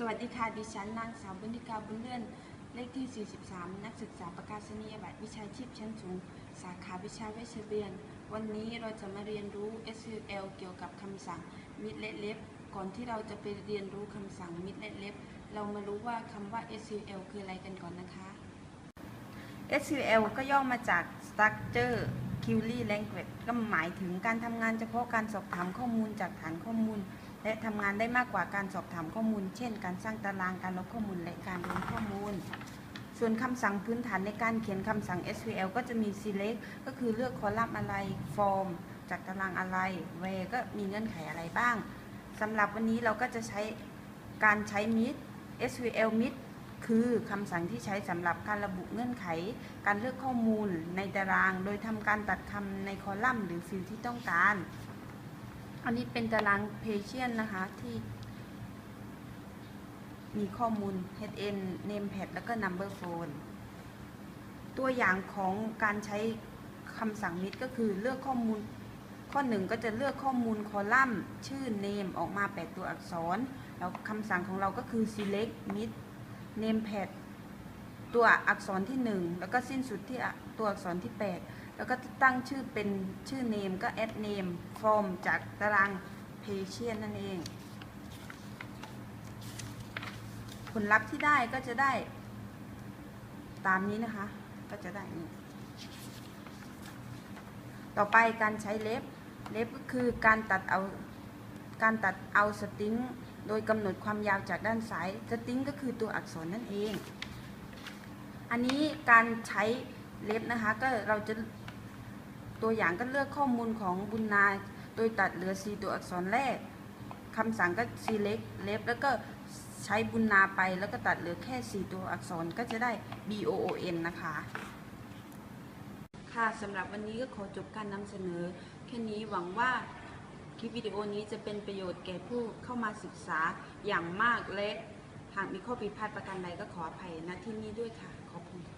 สวัสดีค่ะ ดิฉันนางสาวบุญธิกาบุญเลื่อน เลขที่ 43 นักศึกษาประกาศนียบัตรวิชาชีพชั้นสูง สาขาวิชาเวชเบียน วันนี้เราจะมาเรียนรู้ SQL เกี่ยวกับคำสั่งมิดและเล็บก่อนที่เราจะไปเรียนรู้คำสั่งมิดและเล็บเรามารู้ว่าคำว่า SQL คืออะไรกันก่อนนะคะ SQL ก็ย่อมาจาก Structure Query Language ก็หมายถึงการทำงานเฉพาะการสอบถามข้อมูลจากฐานข้อมูล และทำงานได้มากกว่าการสอบถามข้อมูล เช่น การสร้างตารางการลบข้อมูลและการรวมข้อมูล ส่วนคำสั่งพื้นฐานในการเขียนคำสั่ง SQL ก็จะมี select ก็คือเลือกคอลัมน์อะไร form จากตารางอะไร where ก็มีเงื่อนไขอะไรบ้างสำหรับวันนี้เราก็จะใช้การใช้ mid SQL mid คือคำสั่งที่ใช้สำหรับการระบุเงื่อนไข การเลือกข้อมูลในตาราง โดยทำการตัดคำในคอลัมน์หรือฟิลด์ที่ต้องการ อันนี้เป็นตาราง Patient นะคะที่ มีข้อมูล HN Namepad แล้วก็ Number Phone ตัวอย่างของการใช้คำสั่ง mid ก็คือเลือกข้อมูล ข้อหนึ่งก็จะเลือกข้อมูลคอลัมน์ ชื่อ name ออกมา 8 ตัวอักษร แล้วคำสั่งของเราก็คือ select mid namepad ตัวอักษรที่ 1 แล้วก็สิ้นสุดที่ตัวอักษรที่ 8 แล้วก็ตั้งชื่อเป็นชื่อ name ก็ add name form จากตาราง patient นั่นเอง ผลลัพธ์ที่ได้ก็จะได้ตามนี้นะคะ ก็จะได้นี้ ต่อไปการใช้เล็บ เล็บก็คือการตัดเอา การตัดเอาสตริงโดยกำหนดความยาวจากด้านซ้าย สตริงก็คือตัวอักษรนั่นเอง อันนี้การใช้เล็บนะคะ ก็เราจะ ตัวอย่างก็เลือกข้อมูลของบุญนา โดยตัดเหลือ 4 ตัวอักษรแรกคำสั่งก็ select เล็บแล้วก็ใช้บุญนาไปแล้วก็ตัดเหลือแค่ 4 ตัวอักษรก็จะได้ b o o n นะคะ ค่ะสำหรับวันนี้ก็ขอจบการนำเสนอ แค่นี้หวังว่าคลิปวิดีโอนี้จะเป็นประโยชน์แก่ผู้เข้ามาศึกษาอย่างมากและหากมีข้อผิดพลาดประการใดก็ขออภัยณที่นี้ด้วยค่ะ ขอบคุณค่ะ